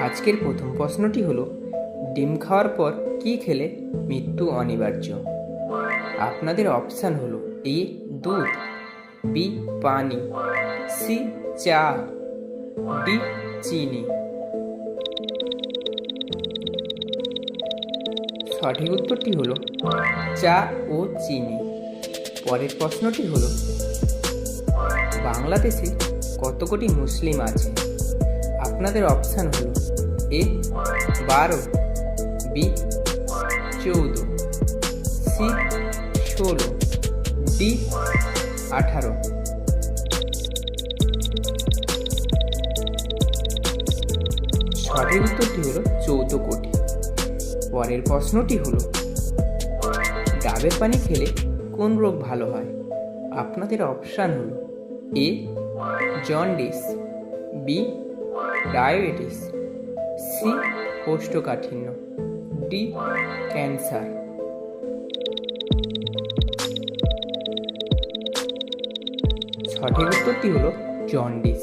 আজকের প্রথম প্রশ্নটি হলো, ডিম খাওয়ার পর কি খেলে মৃত্যু অনিবার্য? আপনাদের অপশান হলো এ, দুধ, বি, পানি, সি, চা, ডি, চিনি। সঠিক উত্তরটি হলো চা ও চিনি। পরের প্রশ্নটি হলো, বাংলাদেশে কত কোটি মুসলিম আছে? আপনাদের অপশান হল এ, বারো, বি, চৌদ্দ, সি, ষোলো, ডি, আঠারো। সঠিক উত্তরটি হলো চৌদ্দ কোটি। পরের প্রশ্নটি হলো, ডাবের পানি খেলে কোন রোগ ভালো হয়? আপনাদের অপশান হলো A, jaundice, B diabetes, C কোষ্ঠকাঠিন্য, ডি ক্যান্সার। সঠিক উত্তরটি হলো জন্ডিস।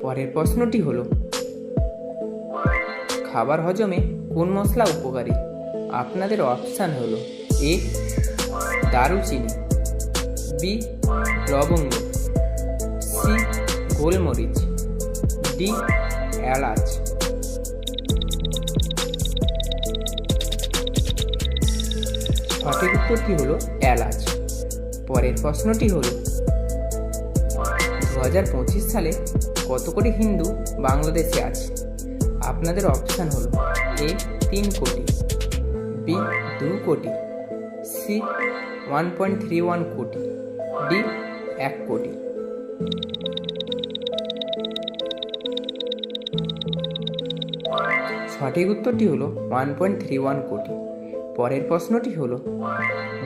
পরের প্রশ্নটি হলো, খাবার হজমে কোন মশলা উপকারী? আপনাদের অপশান হলো এ, দারুচিনি, বি, লবঙ্গ, সি, গোলমরিচ, ডি এলাচ সঠিক উত্তরটি হলো এলাচ পরের প্রশ্নটি হলো দু হাজার পঁচিশ সালে কত কোটি হিন্দু বাংলাদেশে আছে? আপনাদের অপশান হলো এ, তিন কোটি, বি, দু কোটি, C one point three one কোটি, ডি, এক কোটি। সঠিক উত্তরটি হলো ওয়ান পয়েন্ট থ্রি ওয়ান কোটি। পরের প্রশ্নটি হলো,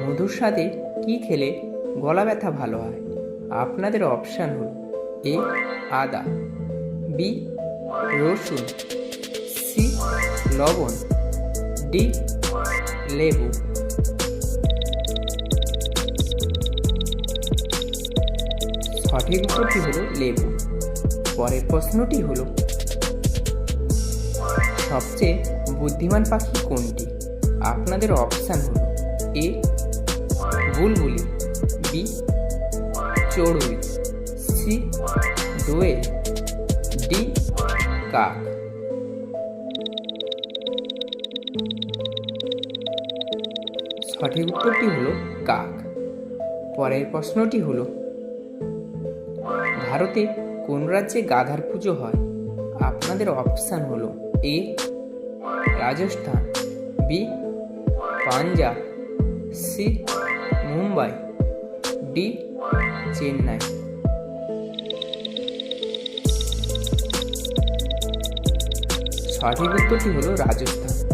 মধুর সাথে কি খেলে গলা ব্যথা ভালো হয়? আপনাদের অপশান হল এ, আদা, বি, রসুন, সি, লবণ, ডি, লেবু। সঠিক উত্তরটি হলো লেবু। পরের প্রশ্নটি হলো সবচেয়ে বুদ্ধিমান পাখি কোনটি? আপনাদের অপশান হল এ, বুলবুলি, বি, চড়ুই, সি, দোয়েল, ডি, কাক। সঠিক উত্তরটি হলো কাক। পরের প্রশ্নটি হলো, ভারতে কোন রাজ্যে গাধার পুজো হয়? আপনাদের অপশান হলো A Rajasthan B Punjab C Mumbai D Chennai. সঠিক উত্তরটি হলো রাজস্থান।